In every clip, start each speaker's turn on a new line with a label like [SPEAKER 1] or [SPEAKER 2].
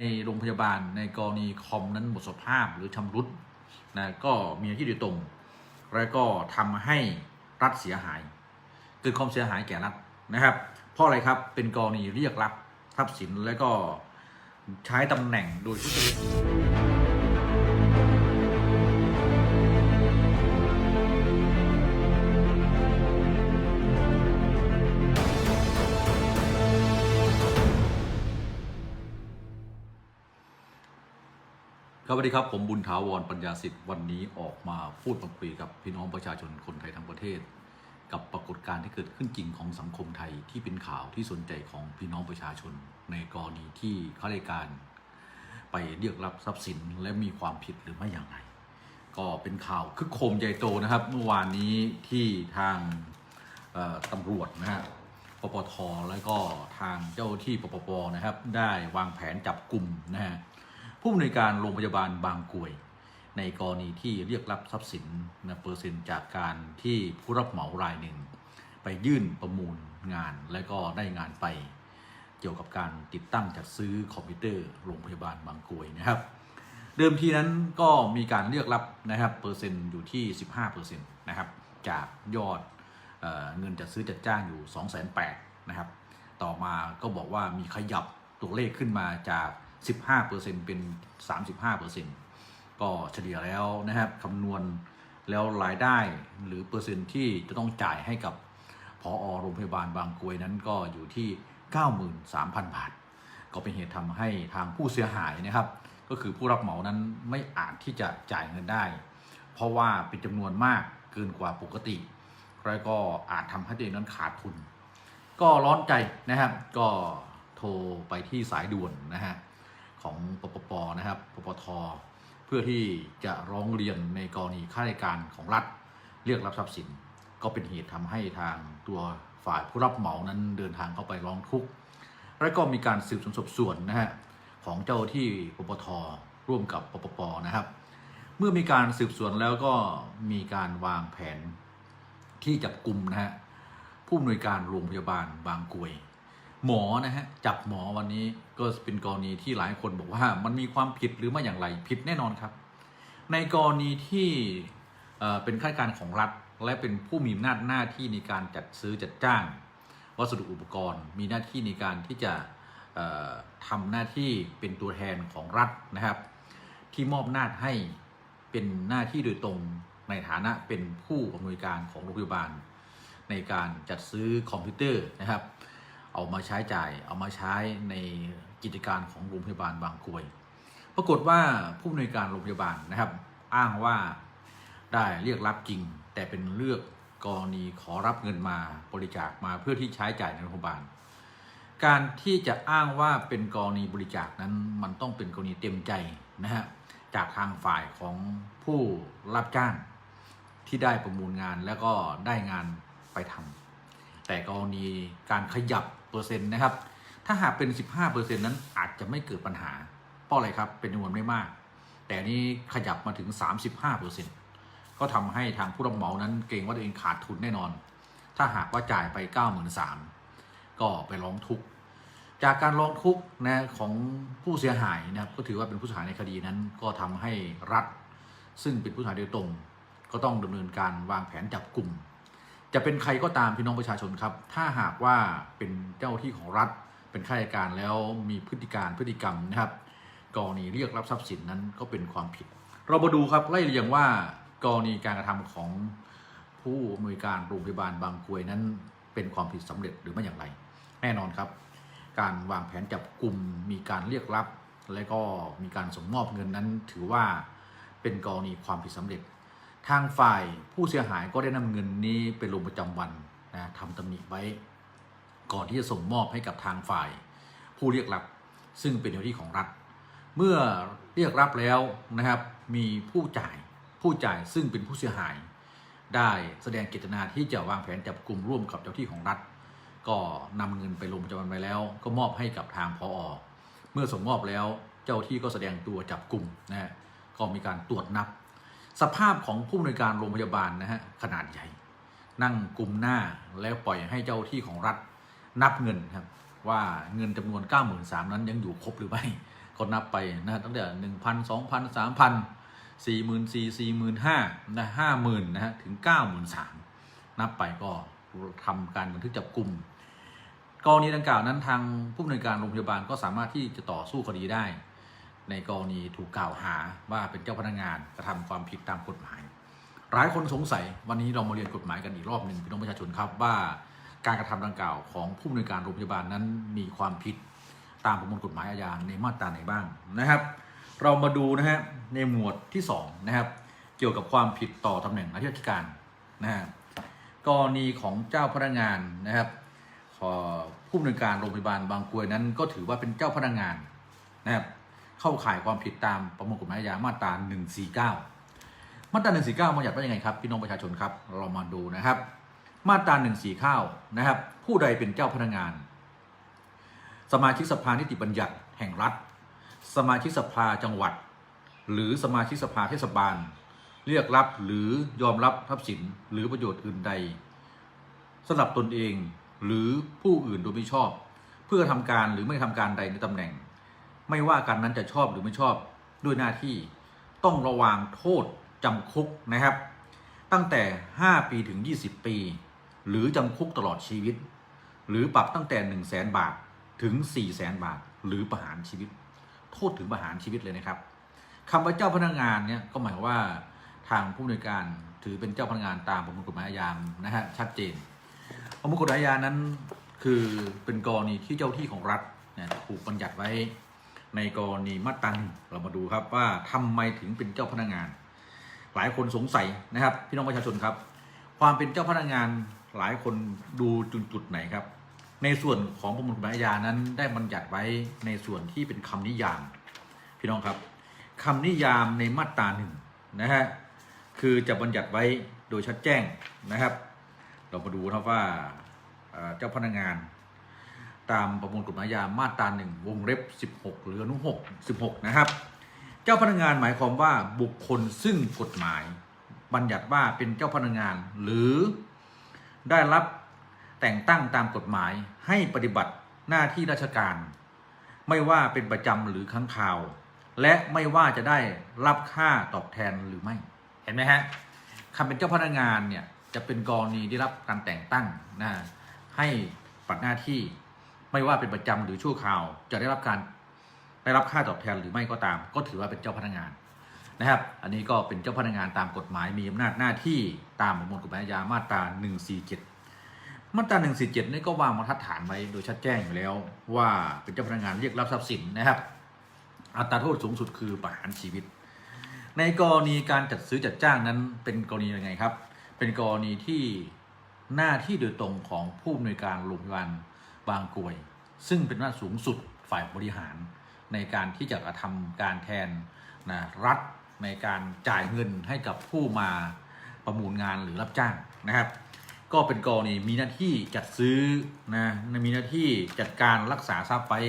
[SPEAKER 1] ในโรงพยาบาลในกรณีคอมนั้นหมดสภาพหรือชำรุดนะก็มีหน้าที่โดยตรง และก็ทำให้รัฐเสียหาย เกิดความเสียหายแก่รัฐนะครับ เพราะอะไรครับเป็นกรณีเรียกรับทรัพย์สินและก็ใช้ตำแหน่งโดยทุจริต ครับสวัสดีครับ ผมบุญถาวรปัญญาสิทธิ์วันนี้ออกมาพูดมาคุยกับพี่น้องประชาชนคนไทยทั้งประเทศ กับปรากฏการณ์ที่เกิดขึ้นจริงของสังคมไทยที่เป็นข่าวที่สนใจของพี่น้องประชาชน ในกรณีที่ข้าราชการ ไปเรียกรับทรัพย์สินและมีความผิดหรือไม่อย่างไร ก็เป็นข่าวคึกโครมใหญ่โตนะครับ เมื่อวานนี้ที่ทางตำรวจนะฮะปปทแล้วก็ทางเจ้าที่ปปปนะครับ ได้วางแผนจับกลุ่มนะฮะ ผู้อำนวยการโรงพยาบาลบางกรวย ในกรณีที่เรียกรับทรัพย์สินนะเปอร์เซ็นต์จากการที่ผู้รับเหมารายหนึ่ง ไปยื่นประมูลงานและก็ได้งานไป เกี่ยวกับการติดตั้งจัดซื้อคอมพิวเตอร์โรงพยาบาลบางกรวยนะครับ เดิมทีนั้นก็มีการเรียกรับนะครับเปอร์เซ็นต์อยู่ที่ 15%นะครับจากยอดเออเงินจัดซื้อจัดจ้างอยู่ 2 8 0 0 0นะครับ ต่อมาก็บอกว่ามีขยับตัวเลขขึ้นมาจาก 15%เป็น 35%ก็เฉลี่ยแล้วนะครับคำนวณแล้วรายได้หรือเปอร์เซ็นต์ที่จะต้องจ่ายให้กับพอโรงพยาบาลบางกรวยนั้นก็อยู่ที่ 93,000 บาท ก็เป็นเหตุทำให้ทางผู้เสียหายนะครับ ก็คือผู้รับเหมานั้นไม่อาจที่จะจ่ายเงินได้ เพราะว่าเป็นจำนวนมากเกินกว่าปกติแล้วก็อาจทำให้ตัวเองนั้นขาดทุน ก็ร้อนใจนะครับ ก็โทรไปที่สายด่วนนะฮะ ของปปปนะครับปปท เพื่อที่จะร้องเรียนในกรณีข้าราชการของรัฐเรียกรับทรัพย์สิน ก็เป็นเหตุทำให้ทางตัวฝ่ายผู้รับเหมานั้นเดินทางเข้าไปร้องทุกข์แล้วก็มีการสืบสวนสอบสวนนะฮะของเจ้าที่ปปท ร่วมกับปปปนะครับ เมื่อมีการสืบสวนแล้วก็มีการวางแผนที่จับกลุ่มนะฮะผู้อำนวยการโรงพยาบาลบางกรวย หมอนะฮะจับหมอวันนี้ก็เป็นกรณีที่หลายคนบอกว่ามันมีความผิดหรือไม่อย่างไรผิดแน่นอนครับ ในกรณีที่เเป็นข้าราชการของรัฐ และเป็นผู้มีอำนาจหน้าที่ในการจัดซื้อจัดจ้าง วัสดุอุปกรณ์ มีหน้าที่ในการที่จะเอ่อทำหน้าที่เป็นตัวแทนของรัฐนะครับ ที่มอบหน้าให้เป็นหน้าที่โดยตรงในฐานะเป็นผู้อำนวยการของโรงพยาบาล ในการจัดซื้อคอมพิวเตอร์นะครับ เอามาใช้จ่าย เอามาใช้ในกิจการของโรงพยาบาลบางกรวย ปรากฏว่าผู้อำนวยการโรงพยาบาลนะครับ อ้างว่าได้เรียกรับจริง แต่เป็นเลือกกรณีขอรับเงินมาบริจาคมาเพื่อที่ใช้จ่ายในโรงพยาบาล การที่จะอ้างว่าเป็นกรณีบริจาคนั้นมันต้องเป็นกรณีเต็มใจนะฮะจากทางฝ่ายของผู้รับจ้างที่ได้ประมูลงานแล้วก็ได้งานไปทำแต่กรณีการขยับ เปอร์เซ็นต์นะครับ ถ้าหากเป็น 15%นั้นอาจจะไม่เกิดปัญหา เพราะอะไรครับ เป็นจำนวนไม่มาก แต่นี่ขยับมาถึง 35%ก็ทำให้ทางผู้รับเหมานั้นเกรงว่าตัวเองขาดทุนแน่นอน ถ้าหากว่าจ่ายไป 93,000ก็ไปร้องทุกข์ จากการร้องทุกข์นะของผู้เสียหายนะครับ ก็ถือว่าเป็นผู้เสียหายในคดีนั้น ก็ทำให้รัฐ ซึ่งเป็นผู้เสียหายโดยตรง ก็ต้องดำเนินการวางแผนจับกลุ่ม จะเป็นใครก็ตามพี่น้องประชาชนครับ ถ้าหากว่าเป็นเจ้าที่ของรัฐ เป็นข้าราชการแล้วมีพฤติการพฤติกรรมนะครับกรณีเรียกรับทรัพย์สินนั้นก็เป็นความผิด เรามาดูครับไล่เรียงว่ากรณีการกระทำของผู้อำนวยการโรงพยาบาลบางกรวยนั้นเป็นความผิดสำเร็จหรือไม่อย่างไร แน่นอนครับ การวางแผนจับกลุ่มมีการเรียกรับ และก็มีการส่งมอบเงินนั้น ถือว่าเป็นกรณีความผิดสำเร็จ ทางฝ่ายผู้เสียหายก็ได้นำเงินนี้ไปลงประจำวันนะทำตำหนิไว้ ก่อนที่จะส่งมอบให้กับทางฝ่าย ผู้เรียกรับ ซึ่งเป็นหน้าที่ของรัฐ เมื่อเรียกรับแล้วนะครับมีผู้จ่ายผู้จ่ายซึ่งเป็นผู้เสียหาย ได้แสดงเจตนาที่จะวางแผนจับกลุ่มร่วมกับเจ้าที่ของรัฐ ก็นำเงินไปลงประจำวันไว้แล้ว ก็มอบให้กับทางพออเมื่อส่งมอบแล้วเจ้าที่ก็แสดงตัวจับกลุ่มนะก็มีการตรวจนับ สภาพของผู้อำนวยการโรงพยาบาลนะฮะขนาดใหญ่ นั่งกลุ่มหน้าแล้วปล่อยให้เจ้าที่ของรัฐนับเงินครับ ว่าเงินจำนวน 9 3 0 0 0นั้นยังอยู่ครบหรือไม่ก็นับไปนะฮะตั้งแต่หนึ่งพันสองพันสามพันสี่หมื่นสี่สี่หมื่นห้านะห้าหมื่นนะฮะถึงเก้าหมื่นสามนับไปก็ทำการบันทึกจับกลุ่มกรณีดังกล่าวนั้นทางผู้อำนวยการโรงพยาบาลก็สามารถที่จะต่อสู้คดีได้ ในกรณีถูกกล่าวหาว่าเป็นเจ้าพนักงานกระทำความผิดตามกฎหมาย หลายคนสงสัยวันนี้เรามาเรียนกฎหมายกันอีกรอบหนึ่งพี่น้องประชาชนครับว่าการกระทำดังกล่าวของผู้อำนวยการโรงพยาบาลนั้นมีความผิดตามประมวลกฎหมายอาญาในมาตราไหนบ้างนะครับ เรามาดูนะฮะในหมวดที่สองนะครับเกี่ยวกับความผิดต่อตำแหน่งหน้าที่ราชการนะฮะกรณีของเจ้าพนักงานนะครับผู้อำนวยการโรงพยาบาลบางกรวยนั้นก็ถือว่าเป็นเจ้าพนักงานนะครับ เข้าข่ายความผิดตามประมวลกฎหมายอาญามาตรา149 มาตรา149บัญญัติว่ายังไงครับพี่น้องประชาชนครับเรามาดูนะครับ มาตรา149นะครับ ผู้ใดเป็นเจ้าพนักงาน สมาชิกสภานิติบัญญัติแห่งรัฐ สมาชิกสภาจังหวัด หรือสมาชิกสภาเทศบาล เรียกรับหรือยอมรับทรัพย์สินหรือประโยชน์อื่นใดสำหรับตนเองหรือผู้อื่นโดยไม่ชอบ เพื่อทำการหรือไม่ทำการใดในตำแหน่ง ไม่ว่าการนั้นจะชอบหรือไม่ชอบด้วยหน้าที่ ต้องระวางโทษจำคุกนะครับ ตั้งแต่ 5 ปีถึง 20 ปี หรือจำคุกตลอดชีวิต หรือปรับตั้งแต่ 1 0 0 0 0แบาทถึง 4 0 0 0 0 0 บาท หรือประหารชีวิต โทษถึงประหารชีวิตเลยนะครับคำว่าเจ้าพนักงานเนี่ยก็หมายความว่าทางผู้อำนวยการถือเป็นเจ้าพนักงานตามประมวลกฎหมายอาญานะฮะชัดเจนประมวลกฎหมายอาญานั้นคือเป็นกรณีที่เจ้าที่ของรัฐเนี่ยถูกบัญญัติไว้ ในกรณีมาตราหนึ่งเรามาดูครับว่าทำไมถึงเป็นเจ้าพนักงาน หลายคนสงสัยนะครับ พี่น้องประชาชนครับ ความเป็นเจ้าพนักงานหลายคนดูจุดจุดไหนครับ ในส่วนของประมวลกฎหมายอาญานั้น ได้บัญญัติไว้ในส่วนที่เป็นคำนิยาม พี่น้องครับคำนิยามในมาตราหนึ่งนะฮะคือจะบัญญัติไว้โดยชัดแจ้งนะครับ เรามาดูนะครับว่าเอ่อเจ้าพนักงาน ตามประมวลกฎหมายอาญามาตราหนึ่งวงเล็บ 16 หรืออนุ6 16 นะครับ เจ้าพนักงานหมายความว่าบุคคลซึ่งกฎหมาย บัญญัติว่าเป็นเจ้าพนักงานหรือได้รับแต่งตั้งตามกฎหมายให้ปฏิบัติหน้าที่ราชการ ไม่ว่าเป็นประจำหรือครั้งคราว และไม่ว่าจะได้รับค่าตอบแทนหรือไม่ เห็นไหมฮะคำเป็นเจ้าพนักงานเนี่ยจะเป็นกรณีได้รับการแต่งตั้งนะให้ปฏิบัติหน้าที่ ไม่ว่าเป็นประจำหรือชั่วคราว จะได้รับการได้รับค่าตอบแทนหรือไม่ก็ตาม ก็ถือว่าเป็นเจ้าพนักงานนะครับ อันนี้ก็เป็นเจ้าพนักงานตามกฎหมายมีอำนาจหน้าที่ตามประมวลกฎหมายอาญามาตรา 147 มาตรา 147 นี่ก็วางมาตรฐานไว้โดยชัดแจ้งอยู่แล้ว ว่าเป็นเจ้าพนักงานเรียกรับทรัพย์สินนะครับ อัตราโทษสูงสุดคือประหารชีวิต ในกรณีการจัดซื้อจัดจ้างนั้นเป็นกรณียังไงครับ เป็นกรณีที่หน้าที่โดยตรงของผู้อำนวยการโรงพยาบาล บางกรวย ซึ่งเป็นหน้าจสูงสุดฝ่ายบริหารในการที่จะกระทำการแทนนะรัฐในการจ่ายเงินให้กับผู้มาประมูลงานหรือรับจ้างนะครับ ก็เป็นกรณีมีหน้าที่จัดซื้อนะมีหน้าที่จัดการรักษาทรัพย์ไว้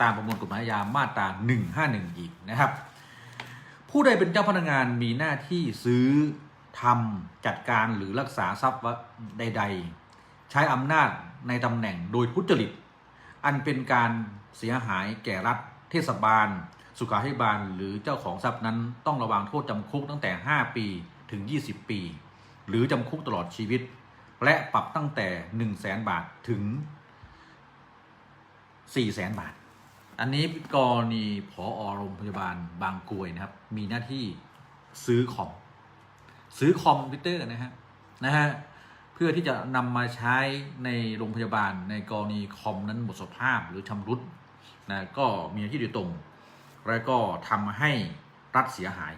[SPEAKER 1] ตามประมวลกฎหมายอาญามาตรา 151 อีกนะครับ ผู้ใดเป็นเจ้าพนักงานมีหน้าที่ซื้อทำจัดการหรือรักษาทรัพย์ใด ๆ ใช้อำนาจ ในตำแหน่งโดยทุจริต อันเป็นการเสียหายแก่รัฐเทศบาล สุขาภิบาล หรือเจ้าของทรัพย์นั้นต้องระวังโทษจำคุกตั้งแต่ 5 ปีถึง 20 ปี หรือจำคุกตลอดชีวิต และปรับตั้งแต่ 1 0 0 0 0แสนบาทถึง 4 0 0แสนบาท อันนี้กรณีผอโรงพยาบาลบางกรวยนะครับ มีหน้าที่ซื้อคอมซื้อคอมพิวเตอร์นะฮะนะฮะ เพื่อที่จะนำมาใช้ในโรงพยาบาลในกรณีคอมนั้นหมดสภาพหรือชำรุดนะก็มีหน้าที่โดยตรง แล้วก็ทำให้รัฐเสียหาย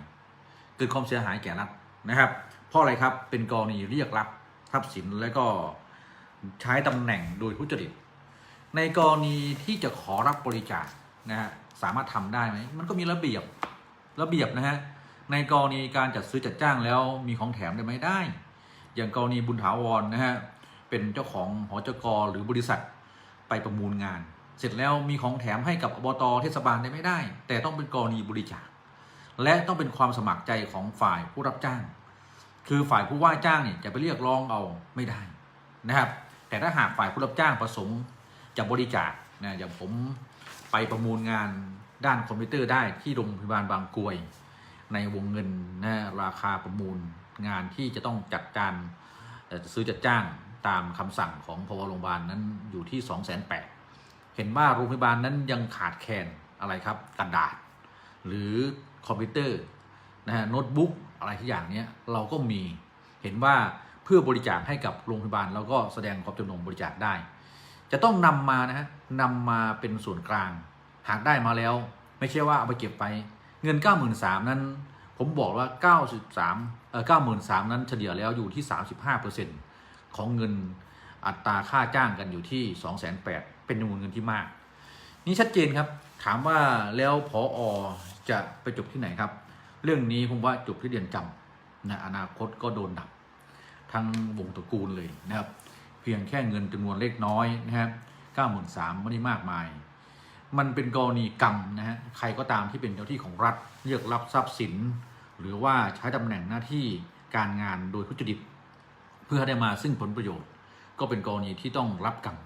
[SPEAKER 1] เกิดความเสียหายแก่รัฐนะครับ เพราะอะไรครับเป็นกรณีเรียกรับทรัพย์สินและก็ใช้ตำแหน่งโดยทุจริต ในกรณีที่จะขอรับบริจาคนะฮะสามารถทำได้ไหมมันก็มีระเบียบระเบียบนะฮะในกรณีการจัดซื้อจัดจ้างแล้วมีของแถมได้ไหมได้ อย่างกรณีบุญถาวรนะฮะเป็นเจ้าของหอจกหรือบริษัทไปประมูลงาน เสร็จแล้วมีของแถมให้กับอบตเทศบาลได้ไม่ได้ แต่ต้องเป็นกรณีบริจาค และต้องเป็นความสมัครใจของฝ่ายผู้รับจ้าง คือฝ่ายผู้ว่าจ้างเนี่ยจะไปเรียกร้องเอาไม่ได้นะครับ แต่ถ้าหากฝ่ายผู้รับจ้างประสงค์จะบริจาคนะอย่างผมไปประมูลงานด้านคอมพิวเตอร์ได้ที่โรงพยาบาลบางกรวย ในวงเงินนะราคาประมูล งานที่จะต้องจัดการซื้อจัดจ้างตามคำสั่งของพวโรงพยาบาลนั้นอยู่ที่ 2 8 0 0 0 0เห็นว่าโรงพยาบาลนั้นยังขาดแคลนอะไรครับกระดาษ หรือคอมพิวเตอร์นะฮะโน้ตบุ๊กอะไรที่อย่างนี้เราก็มีเห็นว่าเพื่อบริจาคให้กับโรงพยาบาลเราก็แสดงความจำนงบริจาคได้ จะต้องนำมานะฮะนำมาเป็นส่วนกลาง หากได้มาแล้ว ไม่ใช่ว่าเอาไปเก็บไป เงิน 93,000นั้น ผมบอกว่า 93เอ่อ93,000 นั้นเฉลี่ยแล้วอยู่ที่ 35%ของเงินอัตราค่าจ้างกันอยู่ที่ 208,000 เป็นจำนวนเงินที่มาก นี่ชัดเจนครับ ถามว่าแล้วพออจะไปจบที่ไหนครับ เรื่องนี้ผมว่าจบที่เดือนจำนะอนาคตก็โดนดับ ทั้งวงตระกูลเลยนะครับ เพียงแค่เงินจำนวนเล็กน้อยนะครับ93,000ไม่ได้มากมาย มันเป็นกรณีกรรมนะฮะใครก็ตามที่เป็นเจ้าที่ของรัฐเรียกรับทรัพย์สิน หรือว่าใช้ตำแหน่งหน้าที่การงานโดยทุจริตเพื่อให้ได้มาซึ่งผลประโยชน์ ก็เป็นกรณีที่ต้องรับกรรม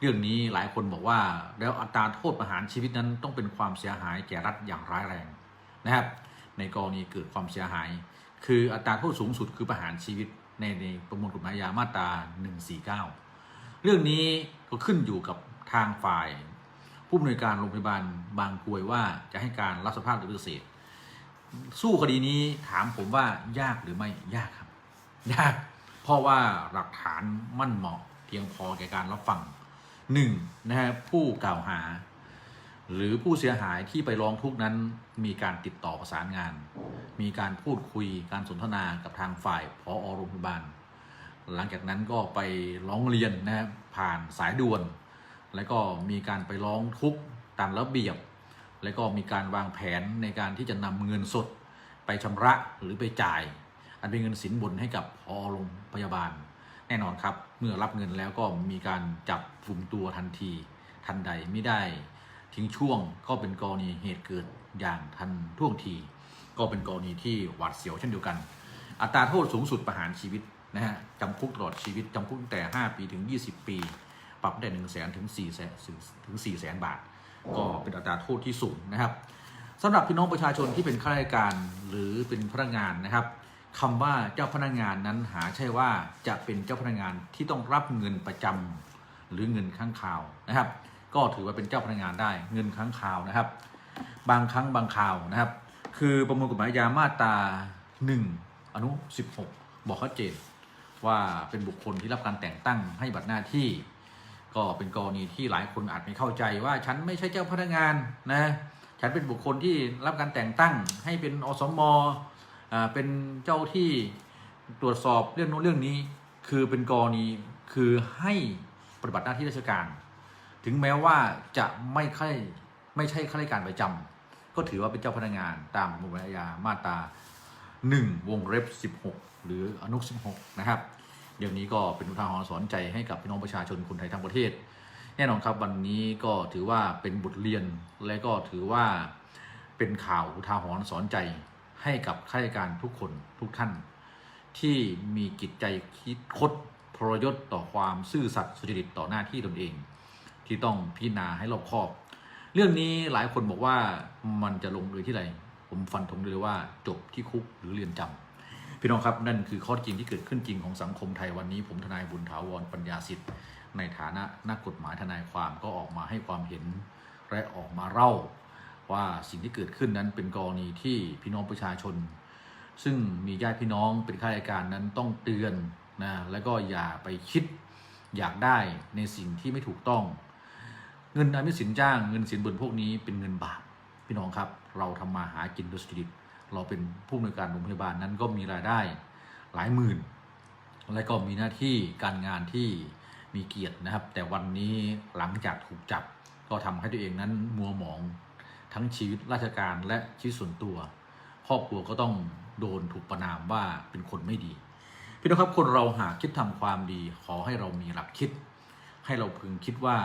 [SPEAKER 1] เรื่องนี้หลายคนบอกว่าแล้วอัตราโทษประหารชีวิตนั้นต้องเป็นความเสียหายแก่รัฐอย่างร้ายแรงนะครับ ในกรณีเกิดความเสียหาย คืออัตราโทษสูงสุดคือประหารชีวิตในในประมวลกฎหมายอาญามาตรา149 เรื่องนี้ก็ขึ้นอยู่กับทางฝ่าย ผู้อำนวยการโรงพยาบาลบางกรวยว่าจะให้การรับสภาพหรือปฏิเสธสู้คดีนี้ถามผมว่ายากหรือไม่ยากครับ ยาก เพราะว่าหลักฐานมั่นเหมาะ เพียงพอแก่การรับฟังหนึ่งนะฮะผู้กล่าวหา หรือผู้เสียหายที่ไปร้องทุกนั้นมีการติดต่อประสานงาน มีการพูดคุยการสนทนากับทางฝ่ายพอโรงพยาบาล หลังจากนั้นก็ไปร้องเรียนนะฮะผ่านสายด่วน แล้วก็มีการไปร้องทุกข์ตามระเบียบ แล้วก็มีการวางแผนในการที่จะนำเงินสด ไปชำระหรือไปจ่าย อันเป็นเงินสินบนให้กับพอโรงพยาบาล แน่นอนครับ เมื่อรับเงินแล้วก็มีการจับกลุ่มตัวทันที ทันใดไม่ได้ ทิ้งช่วงก็เป็นกรณีเหตุเกิดอย่างทันท่วงที ก็เป็นกรณีที่หวาดเสียวเช่นเดียวกัน อัตราโทษสูงสุดประหารชีวิตนะฮะจำคุกตลอดชีวิตจำคุกตั้งแต่ 5 ปีถึง 20 ปี รับตั้งแต่1 0 0 0 0แสนถึง4แสนถึง4แสนบาท ก็เป็นอัตราโทษที่สูงนะครับสำหรับพี่น้องประชาชนที่เป็นข้าราชการหรือเป็นพนักงานนะครับคำว่าเจ้าพนักงานนั้นหาใช่ว่าจะเป็นเจ้าพนักงานที่ต้องรับเงินประจำหรือเงินค้างคาวนะครับ ก็ถือว่าเป็นเจ้าพนักงานได้เงินค้างคาวนะครับ บางครั้งบางคราวนะครับ คือประมวลกฎหมายอาญามาตรา1อนุ16 บอกชัดเจนว่าเป็นบุคคลที่รับการแต่งตั้งให้บัตรหน้าที่ ก็เป็นกรณีที่หลายคนอาจไม่เข้าใจว่าฉันไม่ใช่เจ้าพนักงานนะฉันเป็นบุคคลที่รับการแต่งตั้งให้เป็นอสมอ่าเป็นเจ้าที่ตรวจสอบเรื่องโน้นเรื่องนี้ คือเป็นกรณีคือให้ปฏิบัติหน้าที่ราชการ ถึงแม้ว่าจะไม่ค่อยไม่ใช่ข้าราชการประจำก็ถือว่าเป็นเจ้าพนักงานตามประมวลกฎหมายอาญามาตรา1วงเล็บ16 หรืออนุ16นะครับ เดี๋ยวนี้ก็เป็นอุทาหรณ์สอนใจให้กับพี่น้องประชาชนคนไทยทั้งประเทศ แน่นอนครับวันนี้ก็ถือว่าเป็นบทเรียนและก็ถือว่าเป็นข่าวอุทาหรณ์สอนใจให้กับข้าราชการทุกคนทุกท่าน ที่มีจิตใจคิดคดทรยศต่อความซื่อสัตย์สุจริตต่อหน้าที่ตนเอง ที่ต้องพิจารณาให้รอบคอบ เรื่องนี้หลายคนบอกว่ามันจะลงเอยที่ไหนผมฟันธงเลยว่าจบที่คุกหรือเรือนจำ พี่น้องครับนั่นคือข้อจริงที่เกิดขึ้นจริงของสังคมไทยวันนี้ ผมทนายบุญถาวรปัญญาสิทธิ์ ในฐานะนักกฎหมายทนายความก็ออกมาให้ความเห็นและออกมาเล่า ว่าสิ่งที่เกิดขึ้นนั้นเป็นกรณีที่พี่น้องประชาชน ซึ่งมีญาติพี่น้องเป็นข้าราชการนั้นต้องเตือนนะแล้วก็อย่าไปคิดอยากได้ในสิ่งที่ไม่ถูกต้อง เงินอันไม่สินจ้างเงินสินบนพวกนี้เป็นเงินบาปพี่น้องครับ เราทำมาหากินโดยสุจริต เราเป็นผู้อำนวยการโรงพยาบาลนั้นก็มีรายได้หลายหมื่น และก็มีหน้าที่การงานที่มีเกียรตินะครับ แต่วันนี้หลังจากถูกจับ ก็ทำให้ตัวเองนั้นมัวหมองทั้งชีวิตราชการและชีวิตส่วนตัวครอบครัวก็ต้องโดนถูกประนามว่าเป็นคนไม่ดี พี่น้องครับคนเราหากคิดทำความดี ขอให้เรามีหลักคิด ให้เราพึงคิดว่า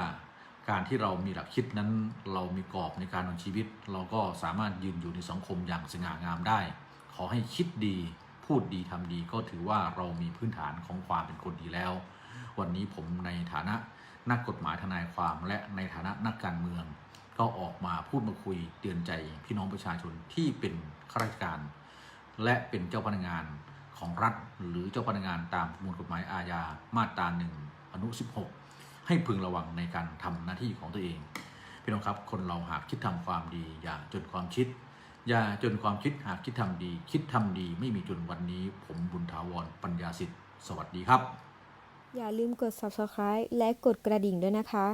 [SPEAKER 1] การที่เรามีหลักคิดนั้น เรามีกรอบในการดำเนินชีวิต เราก็สามารถยืนอยู่ในสังคมอย่างสง่างามได้ ขอให้คิดดีพูดดีทำดีก็ถือว่าเรามีพื้นฐานของความเป็นคนดีแล้ว วันนี้ผมในฐานะนักกฎหมายทนายความและในฐานะนักการเมือง ก็ก็ออกมาพูดมาคุยเตือนใจพี่น้องประชาชนที่เป็นข้าราชการ และเป็นเจ้าพนักงานของรัฐ หรือเจ้าพนักงานตามประมวลกฎหมายอาญามาตราหนึ่งอนุ 16 ให้พึงระวังในการทำหน้าที่ของตัวเอง พี่น้องครับคนเราหากคิดทำความดี อย่าจนความคิด อย่าจนความคิดหากคิดทำดี คิดทำดีไม่มีจนวันนี้ ผมบุญถาวรปัญญาสิทธิ์สวัสดีครับ
[SPEAKER 2] อย่าลืมกด subscribe และกดกระดิ่งด้วยนะคะ